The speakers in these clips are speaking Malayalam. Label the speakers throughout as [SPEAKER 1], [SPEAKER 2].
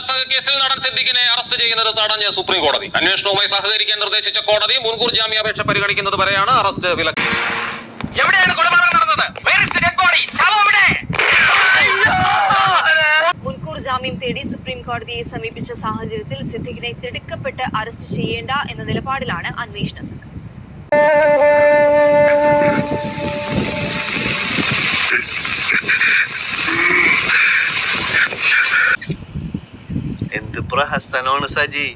[SPEAKER 1] ബലാത്സംഗ കേസിൽ നടൻ സിദ്ദിഖിനെ അറസ്റ്റ് ചെയ്യുന്നത് തടഞ്ഞ് സുപ്രീം കോടതി. അന്വേഷണവുമായി സഹകരിക്കാൻ നിർദ്ദേശിച്ച കോടതി മുൻകൂർ ജാമ്യാപേക്ഷ പരിഗണിക്കുന്നത് വരെയാണ് അറസ്റ്റ് വിലക്ക്
[SPEAKER 2] എവിടെയാണ് കൊലപാതകം നടന്നത്?
[SPEAKER 3] മുൻകൂർ ജാമ്യം തേടി സുപ്രീം കോടതിയെ സമീപിച്ച സാഹചര്യത്തിൽ സിദ്ദിഖിനെ തിടുക്കപ്പെട്ട് അറസ്റ്റ് ചെയ്യേണ്ട എന്ന നിലപാടിലാണ് അന്വേഷണ സംഘം.
[SPEAKER 4] പ്രഹസനമാണ് സജി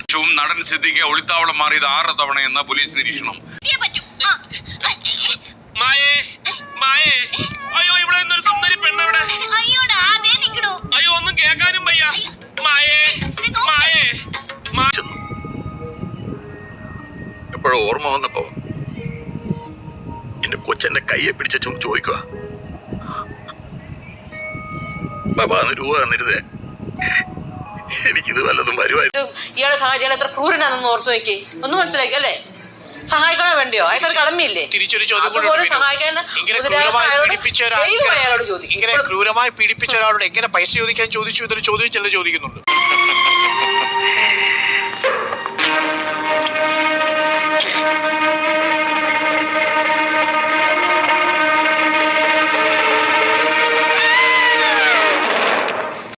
[SPEAKER 5] ഏറ്റവും നടൻ സിദ്ദിഖെ ഒളിത്താവളം മാറിയത് ആറ് എന്ന പോലീസ് നിരീക്ഷണം.
[SPEAKER 2] മായേ, മായേ. അയ്യോ ഇവിടെ സുന്ദരി പെണ്ണെവിടെ. അയ്യോ ഒന്നും കേൾക്കാനും വയ്യ. മായേ മായേ.
[SPEAKER 6] എപ്പോഴോ ഓർമ്മ വന്നപ്പോ എന്റെ കൊച്ചെന്റെ കയ്യെ പിടിച്ച ചും ചോദിക്കുക ബാബാന്ന് രൂപ തന്നിരുതേ എനിക്കിത് വല്ലതും വരുമായിരുന്നു
[SPEAKER 7] ഇയാളെ സഹായിക്കാൻ എത്ര ക്രൂരനാണെന്ന് ഓർത്തു നോക്കി ഒന്ന് മനസ്സിലാക്കി അല്ലേ? സഹായിക്കണോ വേണ്ടിയോ? അയാൾക്ക് കടമയില്ലേ?
[SPEAKER 8] തിരിച്ചൊരു ചോദ്യം ക്രൂരമായി പീഡിപ്പിച്ച ക്രൂരമായി ഒരാളോട് എങ്ങനെ പൈസ ചോദിക്കാൻ ചോദിച്ചു എന്നൊരു ചോദ്യം ചില ചോദിക്കുന്നുണ്ട്